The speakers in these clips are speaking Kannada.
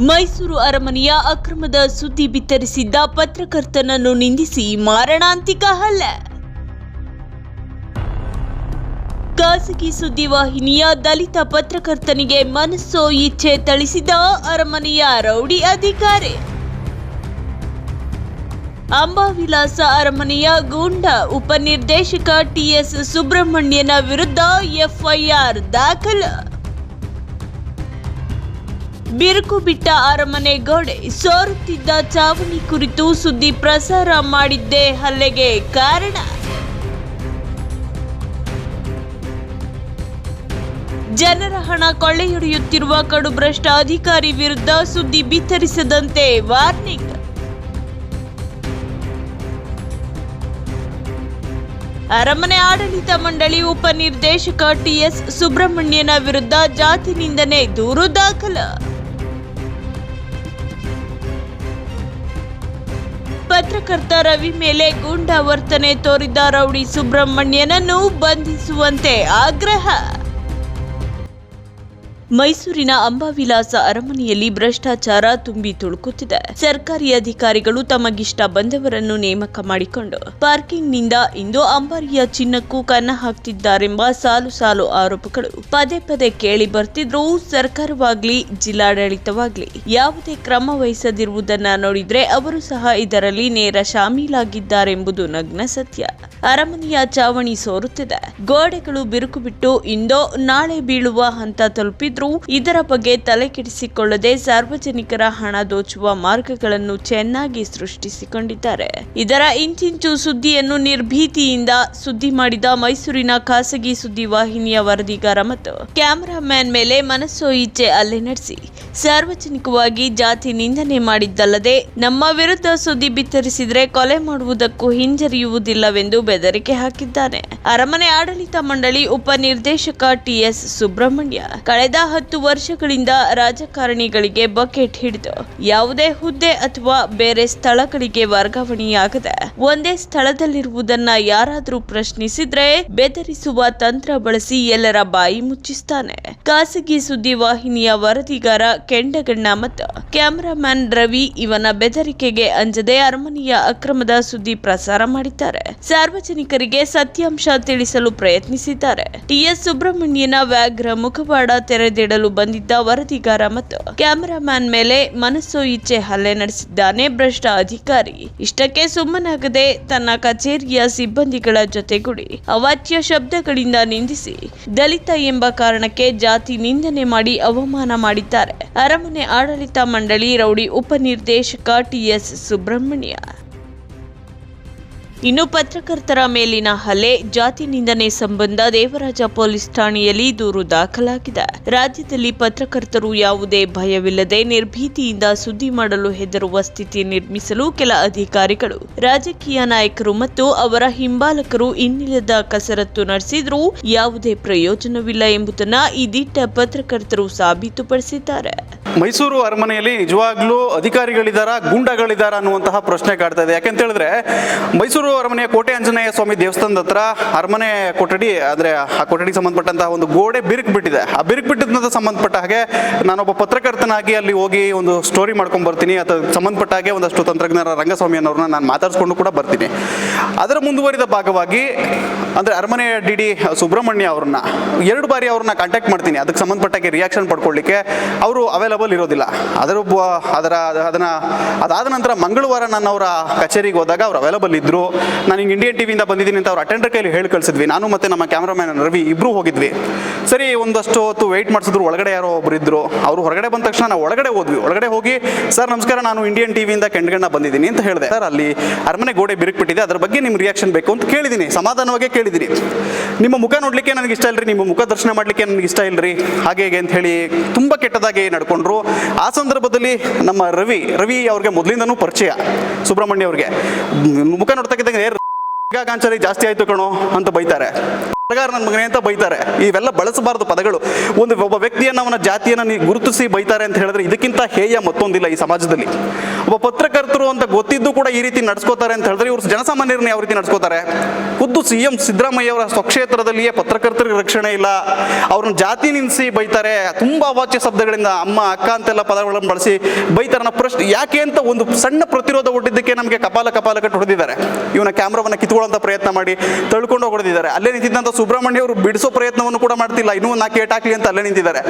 ಮೈಸೂರು ಅರಮನೆಯ ಅಕ್ರಮದ ಸುದ್ದಿ ಬಿತ್ತರಿಸಿದ್ದ ಪತ್ರಕರ್ತನನ್ನು ನಿಂದಿಸಿ ಮಾರಣಾಂತಿಕ ಹಲ್ಲೆ. ಖಾಸಗಿ ಸುದ್ದಿವಾಹಿನಿಯ ದಲಿತ ಪತ್ರಕರ್ತನಿಗೆ ಮನಸ್ಸೋ ಇಚ್ಛೆ ಥಳಿಸಿದ ಅರಮನೆಯ ರೌಡಿ ಅಧಿಕಾರಿ. ಅಂಬಾವಿಲಾಸ ಅರಮನೆಯ ಗೂಂಡ ಉಪನಿರ್ದೇಶಕ ಟಿಎಸ್ ಸುಬ್ರಹ್ಮಣ್ಯನ ವಿರುದ್ಧ ಎಫ್ಐಆರ್ ದಾಖಲು. ಬಿರುಕು ಬಿಟ್ಟ ಅರಮನೆ ಗೋಡೆ ಸೋರುತ್ತಿದ್ದ ಚಾವಣಿ ಕುರಿತು ಸುದ್ದಿ ಪ್ರಸಾರ ಮಾಡಿದ್ದೇ ಹಲ್ಲೆಗೆ ಕಾರಣ. ಜನರ ಹಣ ಕೊಳ್ಳೆಯೊಡೆಯುತ್ತಿರುವ ಕಡುಭ್ರಷ್ಟ ಅಧಿಕಾರಿ ವಿರುದ್ಧ ಸುದ್ದಿ ಬಿತ್ತರಿಸದಂತೆ ವಾರ್ನಿಂಗ್. ಅರಮನೆ ಆಡಳಿತ ಮಂಡಳಿ ಉಪನಿರ್ದೇಶಕ ಟಿಎಸ್ ಸುಬ್ರಹ್ಮಣ್ಯನ ವಿರುದ್ಧ ಜಾತಿ ನಿಂದನೆ ದೂರು ದಾಖಲು. ಪತ್ರಕರ್ತ ರವಿ ಮೇಲೆ ಗೂಂಡಾ ವರ್ತನೆ ತೋರಿದ ರೌಡಿ ಸುಬ್ರಹ್ಮಣ್ಯನನ್ನು ಬಂಧಿಸುವಂತೆ ಆಗ್ರಹ. ಮೈಸೂರಿನ ಅಂಬಾವಿಲಾಸ ಅರಮನೆಯಲ್ಲಿ ಭ್ರಷ್ಟಾಚಾರ ತುಂಬಿ ತುಳುಕುತ್ತಿದೆ. ಸರ್ಕಾರಿ ಅಧಿಕಾರಿಗಳು ತಮಗಿಷ್ಟ ಬಂದವರನ್ನು ನೇಮಕ ಮಾಡಿಕೊಂಡು ಪಾರ್ಕಿಂಗ್ನಿಂದ ಇಂದು ಅಂಬಾರಿಯ ಚಿನ್ನಕ್ಕೂ ಕನ್ನ ಹಾಕ್ತಿದ್ದಾರೆಂಬ ಸಾಲು ಸಾಲು ಆರೋಪಗಳು. ಪದೇ ಪದೇ ಕೇಳಿ ಬರ್ತಿದ್ರೂ ಸರ್ಕಾರವಾಗ್ಲಿ, ಜಿಲ್ಲಾಡಳಿತವಾಗ್ಲಿ ಯಾವುದೇ ಕ್ರಮ ವಹಿಸದಿರುವುದನ್ನ ನೋಡಿದ್ರೆ ಅವರು ಸಹ ಇದರಲ್ಲಿ ನೇರ ಶಾಮೀಲಾಗಿದ್ದಾರೆಂಬುದು ನಗ್ನ ಸತ್ಯ. ಅರಮನೆಯ ಚಾವಣಿ ಸೋರುತ್ತಿದೆ. ಗೋಡೆಗಳು ಬಿರುಕು ಬಿಟ್ಟು ಇಂದೋ ನಾಳೆ ಬೀಳುವ ಹಂತ ತಲುಪಿದ್ರು ಇದರ ಬಗ್ಗೆ ತಲೆ ಕೆಡಿಸಿಕೊಳ್ಳದೆ ಸಾರ್ವಜನಿಕರ ಹಣ ದೋಚುವ ಮಾರ್ಗಗಳನ್ನು ಚೆನ್ನಾಗಿ ಸೃಷ್ಟಿಸಿಕೊಂಡಿದ್ದಾರೆ. ಇದರ ಇಂಚಿಂಚು ಸುದ್ದಿಯನ್ನು ನಿರ್ಭೀತಿಯಿಂದ ಸುದ್ದಿ ಮಾಡಿದ ಮೈಸೂರಿನ ಖಾಸಗಿ ಸುದ್ದಿ ವಾಹಿನಿಯ ವರದಿಗಾರ ಮತ್ತು ಕ್ಯಾಮರಾಮ್ಯಾನ್ ಮೇಲೆ ಮನಸ್ಸೋ ಇಚ್ಛೆ ಅಲ್ಲೇ ನಡೆಸಿ. ಸಾರ್ವಜನಿಕವಾಗಿ ಜಾತಿ ನಿಂದನೆ ಮಾಡಿದ್ದಲ್ಲದೆ ನಮ್ಮ ವಿರುದ್ಧ ಸುದ್ದಿ ಬಿತ್ತರಿಸಿದ್ರೆ ಕೊಲೆ ಮಾಡುವುದಕ್ಕೂ ಹಿಂಜರಿಯುವುದಿಲ್ಲವೆಂದು ಬೆದರಿಕೆ ಹಾಕಿದ್ದಾನೆ. ಅರಮನೆ ಆಡಳಿತ ಮಂಡಳಿ ಉಪನಿರ್ದೇಶಕ ಟಿಎಸ್ ಸುಬ್ರಹ್ಮಣ್ಯ ಕಳೆದ ಹತ್ತು ವರ್ಷಗಳಿಂದ ರಾಜಕಾರಣಿಗಳಿಗೆ ಬಕೆಟ್ ಹಿಡಿದು ಯಾವುದೇ ಹುದ್ದೆ ಅಥವಾ ಬೇರೆ ಸ್ಥಳಗಳಿಗೆ ವರ್ಗಾವಣೆಯಾಗದೆ ಒಂದೇ ಸ್ಥಳದಲ್ಲಿರುವುದನ್ನ ಯಾರಾದರೂ ಪ್ರಶ್ನಿಸಿದ್ರೆ ಬೆದರಿಸುವ ತಂತ್ರ ಬಳಸಿ ಎಲ್ಲರ ಬಾಯಿ ಮುಚ್ಚಿಸ್ತಾನೆ. ಖಾಸಗಿ ಸುದ್ದಿ ವಾಹಿನಿಯ ವರದಿಗಾರ ಕೆಂಡಗಣ್ಣ ಮತ್ತು ಕ್ಯಾಮರಾಮ್ಯಾನ್ ರವಿ ಇವನ ಬೆದರಿಕೆಗೆ ಅಂಜದೆ ಅರಮನೆಯ ಅಕ್ರಮದ ಸುದ್ದಿ ಪ್ರಸಾರ ಮಾಡಿದ್ದಾರೆ. ಸಾರ್ವಜನಿಕರಿಗೆ ಸತ್ಯಾಂಶ ತಿಳಿಸಲು ಪ್ರಯತ್ನಿಸಿದ್ದಾರೆ. ಟಿಎಸ್ ಸುಬ್ರಹ್ಮಣ್ಯನ ವ್ಯಾಘ್ರ ಮುಖವಾಡ ತೆರೆದಿಡಲು ಬಂದಿದ್ದ ವರದಿಗಾರ ಮತ್ತು ಕ್ಯಾಮೆರಾಮ್ಯಾನ್ ಮೇಲೆ ಮನಸ್ಸು ಇಚ್ಛೆ ಹಲ್ಲೆ ನಡೆಸಿದ್ದಾನೆ ಭ್ರಷ್ಟ ಅಧಿಕಾರಿ ಇಷ್ಟಕ್ಕೆ ಸುಮ್ಮನಾಗದೆ ತನ್ನ ಕಚೇರಿಯ ಸಿಬ್ಬಂದಿಗಳ ಜೊತೆಗೂಡಿ ಅವಾಚ್ಯ ಶಬ್ದಗಳಿಂದ ನಿಂದಿಸಿ ದಲಿತ ಎಂಬ ಕಾರಣಕ್ಕೆ ಜಾತಿ ನಿಂದನೆ ಮಾಡಿ ಅವಮಾನ ಮಾಡಿದ್ದಾರೆ. ಅರಮನೆ ಆಡಳಿತ ಮಂಡಳಿ ರೌಡಿ ಉಪನಿರ್ದೇಶಕ ಟಿಎಸ್ ಸುಬ್ರಹ್ಮಣ್ಯ. ಇನ್ನು ಪತ್ರಕರ್ತರ ಮೇಲಿನ ಹಲ್ಲೆ, ಜಾತಿ ನಿಂದನೆ ಸಂಬಂಧ ದೇವರಾಜ ಪೊಲೀಸ್ ಠಾಣೆಯಲ್ಲಿ ದೂರು ದಾಖಲಾಗಿದೆ. ರಾಜ್ಯದಲ್ಲಿ ಪತ್ರಕರ್ತರು ಯಾವುದೇ ಭಯವಿಲ್ಲದೆ ನಿರ್ಭೀತಿಯಿಂದ ಸುದ್ದಿ ಮಾಡಲು ಹೆದರುವ ಸ್ಥಿತಿ ನಿರ್ಮಿಸಲು ಕೆಲ ಅಧಿಕಾರಿಗಳು, ರಾಜಕೀಯ ನಾಯಕರು ಮತ್ತು ಅವರ ಹಿಂಬಾಲಕರು ಇನ್ನಿಲ್ಲದ ಕಸರತ್ತು ನಡೆಸಿದ್ರೂ ಯಾವುದೇ ಪ್ರಯೋಜನವಿಲ್ಲ ಎಂಬುದನ್ನ ಈ ದಿಟ್ಟ ಪತ್ರಕರ್ತರು ಸಾಬೀತುಪಡಿಸಿದ್ದಾರೆ. ಮೈಸೂರು ಅರಮನೆಯಲ್ಲಿ ನಿಜವಾಗ್ಲೂ ಅಧಿಕಾರಿಗಳಿದಾರ, ಗೂಂಡಾಗಳಿದಾರ ಅನ್ನುವಂತಹ ಪ್ರಶ್ನೆ ಕಾಡ್ತಾ ಇದೆ. ಯಾಕೆಂತ ಹೇಳಿದ್ರೆ, ಮೈಸೂರು ಅರಮನೆಯ ಕೋಟೆ ಆಂಜನೇಯ ಸ್ವಾಮಿ ದೇವಸ್ಥಾನದ ಹತ್ರ ಅರಮನೆ ಕೊಠಡಿ ಅಂದ್ರೆ ಆ ಕೊಠಡಿಗೆ ಸಂಬಂಧಪಟ್ಟಂತಹ ಒಂದು ಗೋಡೆ ಬಿರುಕು ಬಿಟ್ಟಿದೆ ಆ ಬಿರುಕು ಬಿಟ್ಟಿದ್ದ ಸಂಬಂಧಪಟ್ಟ ಹಾಗೆ ನಾನೊಬ್ಬ ಪತ್ರಕರ್ತನಾಗಿ ಅಲ್ಲಿ ಹೋಗಿ ಒಂದು ಸ್ಟೋರಿ ಮಾಡ್ಕೊಂಡು ಬರ್ತೀನಿ ಅಥವಾ ಸಂಬಂಧಪಟ್ಟ ಹಾಗೆ ಒಂದಷ್ಟು ತಂತ್ರಜ್ಞರ ರಂಗಸ್ವಾಮಿ ಅನ್ನೋರನ್ನ ನಾನು ಮಾತಾಡಿಸ್ಕೊಂಡು ಕೂಡ ಬರ್ತೀನಿ. ಅದರ ಮುಂದುವರಿದ ಭಾಗವಾಗಿ, ಅಂದ್ರೆ ಅರಮನೆ ಡಿ ಡಿ ಸುಬ್ರಹ್ಮಣ್ಯ ಅವ್ರನ್ನ, ಎರಡು ಬಾರಿ ಅವ್ರನ್ನ ಕಾಂಟ್ಯಾಕ್ಟ್ ಮಾಡ್ತೀನಿ. ಅದಕ್ಕೆ ಸಂಬಂಧಪಟ್ಟಾಗೆ ರಿಯಾಕ್ಷನ್ ಪಡ್ಕೊಳ್ಳಿಕ್ಕೆ ಅವರು ಅವೈಲಬಲ್ ಇರೋದಿಲ್ಲ. ಅದರ ಅದರ, ಅದನ್ನ, ಅದಾದ ನಂತರ ಮಂಗಳವಾರ ನಾನು ಅವರ ಕಚೇರಿಗೆ ಹೋದಾಗ ಅವ್ರು ಅವೈಲಬಲ್ ಇದ್ರು. ನಾನು ಹಿಂಗೆ ಇಂಡಿಯನ್ ಟಿವಿಯಿಂದ ಬಂದಿದ್ದೀನಿ ಅಂತ ಅವ್ರು ಅಟೆಂಡರ್ ಕೈಲಿ ಹೇಳಿ ಕಳಿಸಿದ್ವಿ. ನಾನು ಮತ್ತೆ ನಮ್ಮ ಕ್ಯಾಮ್ರಾಮ್ಯಾನ್ ರವಿ ಇಬ್ಬರೂ ಹೋಗಿದ್ವಿ. ಸರಿ, ಒಂದಷ್ಟು ಹೊತ್ತು ವೆಯ್ಟ್ ಮಾಡಿಸಿದ್ರು. ಒಳಗಡೆ ಯಾರೋ ಒಬ್ಬರು ಇದ್ದರು ಅವರು ಹೊರಗಡೆ ಬಂದ ತಕ್ಷಣ ನಾವು ಒಳಗಡೆ ಹೋದ್ವಿ. ಒಳಗಡೆ ಹೋಗಿ, ಸರ್, ನಮಸ್ಕಾರ, ನಾನು ಇಂಡಿಯನ್ ಟಿವಿಯಿಂದ ಕೆಂಡಗಣ್ಣ ಬಂದಿದ್ದೀನಿ ಅಂತ ಹೇಳಿದೆ. ಸರ್, ಅಲ್ಲಿ ಅರಮನೆ ಗೋಡೆ ಬಿರುಕ್ಬಿಟ್ಟಿದೆ. ಅದ್ರ ಬಗ್ಗೆ ನಿಮ್ಮ ರಿಯಾಕ್ಷನ್ ಬೇಕು ಅಂತ ಕೇಳಿದ್ದೀನಿ. ಸಮಾಧಾನವಾಗಿ ಕೇಳಿದ್ದೀನಿ. ನಿಮ್ಮ ಮುಖ ನೋಡಲಿಕ್ಕೆ ನನಗೆ ಇಷ್ಟ ರೀ ನಿಮ್ಮ ಮುಖ ದರ್ಶನ ಮಾಡಲಿಕ್ಕೆ ನನಗೆ ಇಷ್ಟ ಇಲ್ರಿ? ಹಾಗೆ ಹೇಗೆ ಅಂತ ಹೇಳಿ ತುಂಬ ಕೆಟ್ಟದಾಗಿ ನಡ್ಕೊಂಡ್ರು. ಆ ಸಂದರ್ಭದಲ್ಲಿ ನಮ್ಮ ರವಿ ರವಿ ಅವ್ರಿಗೆ ಮೊದಲಿಂದನೂ ಪರಿಚಯ. ಸುಬ್ರಹ್ಮಣ್ಯ ಅವ್ರಿಗೆ. ಮುಖ ನೋಡ್ತಕ್ಕಿದ್ದಂಗೆ ಗಾಂಚಲಿ ಜಾಸ್ತಿ ಆಯ್ತು ಕಣೋ ಅಂತ ಬೈತಾರೆ. ಪ್ರಕಾರ ನನ್ನ ಮಗನೇ ಅಂತ ಬೈತಾರೆ. ಇವೆಲ್ಲ ಬಳಸಬಾರದು ಪದಗಳು. ಒಂದು ಒಬ್ಬ ವ್ಯಕ್ತಿಯನ್ನು ಅವನ ಜಾತಿಯನ್ನು ನೀವು ಗುರುತಿಸಿ ಬೈತಾರೆ ಅಂತ ಹೇಳಿದ್ರೆ ಇದಕ್ಕಿಂತ ಹೇಯ ಮತ್ತೊಂದಿಲ್ಲ ಈ ಸಮಾಜದಲ್ಲಿ. ಒಬ್ಬ ಪತ್ರಕರ್ತರು ಅಂತ ಗೊತ್ತಿದ್ದು ಕೂಡ ಈ ರೀತಿ ನಡ್ಸ್ಕೋತಾರೆ ಅಂತ ಹೇಳಿದ್ರೆ ಇವರು ಜನಸಾಮಾನ್ಯರನ್ನ ಯಾವ ರೀತಿ ನಡ್ಸ್ಕೋತಾರೆ? ಖುದ್ದು ಸಿ ಎಂ ಸಿದ್ದರಾಮಯ್ಯ ಅವರ ಸ್ವಕ್ಷೇತ್ರದಲ್ಲಿಯೇ ಪತ್ರಕರ್ತರಿಗೆ ರಕ್ಷಣೆ ಇಲ್ಲ. ಅವ್ರನ್ನ ಜಾತಿ ನಿಲ್ಲಿಸಿ ಬೈತಾರೆ. ತುಂಬಾ ಅವಾಚ್ಯ ಶಬ್ದಗಳಿಂದ ಅಮ್ಮ, ಅಕ್ಕ ಅಂತೆಲ್ಲ ಪದಗಳನ್ನು ಬಳಸಿ ಬೈತಾರೆ ಅನ್ನೋ ಪ್ರಶ್ನೆ. ಯಾಕೆ ಅಂತ ಒಂದು ಸಣ್ಣ ಪ್ರತಿರೋಧ ಒಡ್ಡಿದ್ದಕ್ಕೆ ನಮಗೆ ಕಪಾಲ ಕಪಾಲ ಕಟ್ಟು ಹೊಡೆದಿದ್ದಾರೆ. ಇವನ ಕ್ಯಾಮ್ರಾವನ್ನ ಕಿತ್ಕೊಳ್ಳೋಂಥ ಪ್ರಯತ್ನ ಮಾಡಿ ತಳ್ಕೊಂಡು ಹೊಡೆದಿದ್ದಾರೆ ಅಲ್ಲೇ ನಿಂತಿದ್ದಂಥ ಸುಬ್ರಹ್ಮಣ್ಯ ಅವರು ಬಿಡಿಸೋ ಪ್ರಯತ್ನವನ್ನು ಕೂಡ ಮಾಡ್ತಿಲ್ಲ. ಇನ್ನೂ ನಾಲ್ಕು ಏಟಾಕ್ಲಿ ಅಂತ ಅಲ್ಲೇ ನಿಂತಿದ್ದಾರೆ.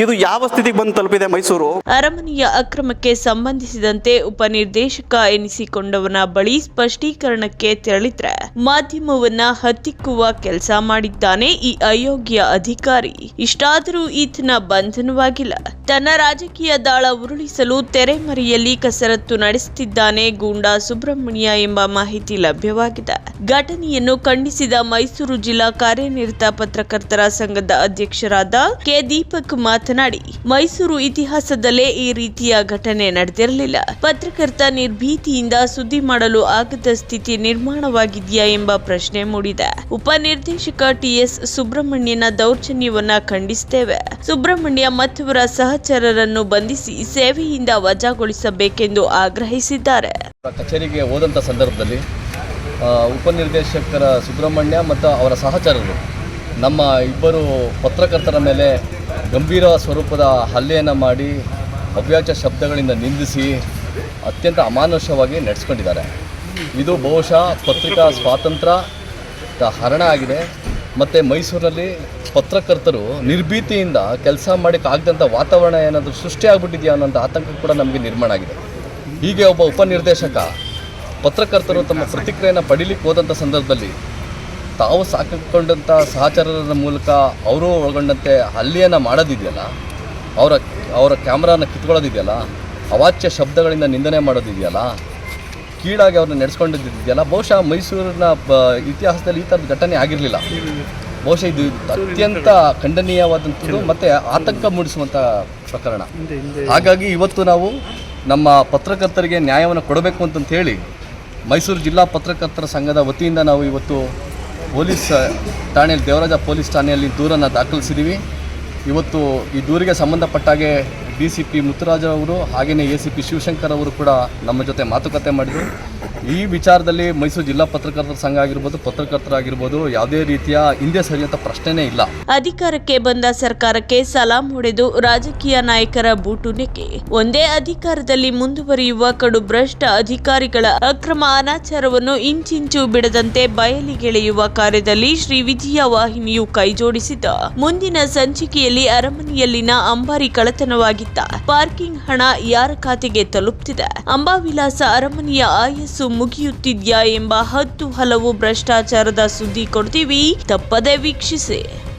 ಇದು ಯಾವ ಸ್ಥಿತಿಗೆ ಬಂದು ತಲುಪಿದೆ ಮೈಸೂರು? ಅರಮನೆಯ ಅಕ್ರಮಕ್ಕೆ ಸಂಬಂಧಿಸಿದಂತೆ ಉಪನಿರ್ದೇಶಕ ಎನಿಸಿಕೊಂಡವನ ಬಳಿ ಸ್ಪಷ್ಟೀಕರಣಕ್ಕೆ ತೆರಳಿದ್ರೆ ಮಾಧ್ಯಮವನ್ನ ಹತ್ತಿಕ್ಕುವ ಕೆಲಸ ಮಾಡಿದ್ದಾನೆ ಈ ಅಯೋಗ್ಯ ಅಧಿಕಾರಿ. ಇಷ್ಟಾದರೂ ಈತನ ಬಂಧನವಾಗಿಲ್ಲ. ತನ್ನ ರಾಜಕೀಯ ದಾಳ ಉರುಳಿಸಲು ತೆರೆಮರೆಯಲ್ಲಿ ಕಸರತ್ತು ನಡೆಸುತ್ತಿದ್ದಾನೆ ಗೂಂಡಾ ಸುಬ್ರಹ್ಮಣ್ಯ ಎಂಬ ಮಾಹಿತಿ ಲಭ್ಯವಾಗಿದೆ. ಘಟನೆಯನ್ನು ಖಂಡಿಸಿದ ಮೈಸೂರು ಜಿಲ್ಲಾ ಕಾರ್ಯನಿರತ ಪತ್ರಕರ್ತರ ಸಂಘದ ಅಧ್ಯಕ್ಷರಾದ ಕೆ ದೀಪಕ್ ಮಾತನಾಡಿ, ಮೈಸೂರು ಇತಿಹಾಸದಲ್ಲೇ ಈ ರೀತಿಯ ಘಟನೆ ನಡೆದಿರಲಿಲ್ಲ. ಪತ್ರಕರ್ತ ನಿರ್ಭೀತಿಯಿಂದ ಸುದ್ದಿ ಮಾಡಲು ಆಗದ ಸ್ಥಿತಿ ನಿರ್ಮಾಣವಾಗಿದೆಯಾ ಎಂಬ ಪ್ರಶ್ನೆ ಮೂಡಿದೆ. ಉಪನಿರ್ದೇಶಕ ಟಿಎಸ್ ಸುಬ್ರಹ್ಮಣ್ಯನ ದೌರ್ಜನ್ಯವನ್ನ ಖಂಡಿಸುತ್ತೇವೆ. ಸುಬ್ರಹ್ಮಣ್ಯ ಮತ್ತಿವರ ಸಹಚರರನ್ನು ಬಂಧಿಸಿ ಸೇವೆಯಿಂದ ವಜಾಗೊಳಿಸಬೇಕೆಂದು ಆಗ್ರಹಿಸಿದ್ದಾರೆ. ಕಚೇರಿಗೆ ಹೋದಂತ ಸಂದರ್ಭದಲ್ಲಿ ಉಪನಿರ್ದೇಶಕರ ಸುಬ್ರಹ್ಮಣ್ಯ ಮತ್ತು ಅವರ ಸಹಚರರು. ನಮ್ಮ ಇಬ್ಬರು ಪತ್ರಕರ್ತರ ಮೇಲೆ ಗಂಭೀರ ಸ್ವರೂಪದ ಹಲ್ಲೆಯನ್ನು ಮಾಡಿ ಅವ್ಯಾಚ ಶಬ್ದಗಳಿಂದ ನಿಂದಿಸಿ ಅತ್ಯಂತ ಅಮಾನುಷವಾಗಿ ನಡೆಸ್ಕೊಂಡಿದ್ದಾರೆ. ಇದು ಬಹುಶಃ ಪತ್ರಿಕಾ ಸ್ವಾತಂತ್ರ್ಯ ಹರಣ ಆಗಿದೆ. ಮತ್ತು ಮೈಸೂರಿನಲ್ಲಿ ಪತ್ರಕರ್ತರು ನಿರ್ಭೀತಿಯಿಂದ ಕೆಲಸ ಮಾಡೋಕ್ಕಾಗದಂಥ ವಾತಾವರಣ ಏನಾದರೂ ಸೃಷ್ಟಿಯಾಗ್ಬಿಟ್ಟಿದೆಯಾ ಅನ್ನೋಂಥ ಆತಂಕ ಕೂಡ ನಮಗೆ ನಿರ್ಮಾಣ ಆಗಿದೆ. ಹೀಗೆ ಒಬ್ಬ ಉಪನಿರ್ದೇಶಕ ಪತ್ರಕರ್ತರು ತಮ್ಮ ಪ್ರತಿಕ್ರಿಯೆಯನ್ನು ಪಡೀಲಿಕ್ಕೆ ಹೋದಂಥ ಸಂದರ್ಭದಲ್ಲಿ ತಾವು ಸಾಕಿಕೊಂಡಂಥ ಸಹಚರರ ಮೂಲಕ ಅವರು ಒಳಗೊಂಡಂತೆ ಹಲ್ಲಿಯನ್ನು ಮಾಡೋದಿದೆಯಲ್ಲ? ಅವರ ಅವರ ಕ್ಯಾಮ್ರಾನ ಕಿತ್ಕೊಳ್ಳೋದಿದೆಯಲ್ಲ? ಅವಾಚ್ಯ ಶಬ್ದಗಳಿಂದ ನಿಂದನೆ ಮಾಡೋದಿದೆಯಲ್ಲ? ಕೀಳಾಗಿ ಅವ್ರನ್ನ ನಡೆಸ್ಕೊಂಡಿದ್ದಿದೆಯಲ್ಲ? ಬಹುಶಃ ಮೈಸೂರಿನ ಬ ಇತಿಹಾಸದಲ್ಲಿ ಈ ಥರದ ಘಟನೆ ಆಗಿರಲಿಲ್ಲ. ಬಹುಶಃ ಇದು ಅತ್ಯಂತ ಖಂಡನೀಯವಾದಂಥದ್ದು ಮತ್ತು ಆತಂಕ ಮೂಡಿಸುವಂಥ ಪ್ರಕರಣ. ಹಾಗಾಗಿ ಇವತ್ತು ನಾವು ನಮ್ಮ ಪತ್ರಕರ್ತರಿಗೆ ನ್ಯಾಯವನ್ನು ಕೊಡಬೇಕು ಅಂತಂತ ಹೇಳಿ ಮೈಸೂರು ಜಿಲ್ಲಾ ಪತ್ರಕರ್ತರ ಸಂಘದ ವತಿಯಿಂದ ನಾವು ಇವತ್ತು ಪೊಲೀಸ್ ಠಾಣೆಯಲ್ಲಿ, ದೇವರಾಜ ಪೊಲೀಸ್ ಠಾಣೆಯಲ್ಲಿ ದೂರನ್ನು ದಾಖಲಿಸಿದ್ದೀವಿ. ಇವತ್ತು ಈ ದೂರಿಗೆ ಸಂಬಂಧಪಟ್ಟಾಗೆ ಡಿ ಸಿ ಪಿ ಮುತ್ತುರಾಜ್ ಅವರು ಹಾಗೆಯೇ ಎ ಸಿ ಪಿ ಶಿವಶಂಕರ್ ಅವರು ಕೂಡ ನಮ್ಮ ಜೊತೆ ಮಾತುಕತೆ ಮಾಡಿದರು. ಈ ವಿಚಾರದಲ್ಲಿ ಮೈಸೂರು ಜಿಲ್ಲಾ ಪತ್ರಕರ್ತರ ಸಂಘ ಆಗಿರ್ಬೋದು, ಪತ್ರಕರ್ತರಾಗಿರ್ಬೋದು, ಯಾವುದೇ ರೀತಿಯ ಹಿಂದೆ ಸರಿಯಂತ ಪ್ರಶ್ನೆನೇ ಇಲ್ಲ. ಅಧಿಕಾರಕ್ಕೆ ಬಂದ ಸರ್ಕಾರಕ್ಕೆ ಸಲಾಂ ಹೊಡೆದು ರಾಜಕೀಯ ನಾಯಕರ ಬೂಟು ನೆಕ್ಕೆ. ಒಂದೇ ಅಧಿಕಾರದಲ್ಲಿ ಮುಂದುವರಿಯುವ ಕಡು ಭ್ರಷ್ಟ ಅಧಿಕಾರಿಗಳ ಅಕ್ರಮ ಅನಾಚಾರವನ್ನು ಇಂಚಿಂಚು ಬಿಡದಂತೆ ಬಯಲಿಗೆಳೆಯುವ ಕಾರ್ಯದಲ್ಲಿ ಶ್ರೀ ವಿಜಯ ವಾಹಿನಿಯು ಕೈಜೋಡಿಸಿದ ಮುಂದಿನ ಸಂಚಿಕೆಯಲ್ಲಿ ಅರಮನೆಯಲ್ಲಿನ ಅಂಬಾರಿ ಕಳತನವಾಗಿದ್ದ ಪಾರ್ಕಿಂಗ್ ಹಣ ಯಾರ ಖಾತೆಗೆ ತಲುಪ್ತಿದೆ? ಅಂಬಾವಿಲಾಸ ಅರಮನೆಯ ಆಯಸ್ಸು ಮುಗಿಯುತ್ತಿದ್ಯಾ ಎಂಬ ಹತ್ತು ಹಲವು ಭ್ರಷ್ಟಾಚಾರದ ಸುದ್ದಿ ಕೊಡ್ತೀವಿ. ತಪ್ಪದೆ ವೀಕ್ಷಿಸಿ.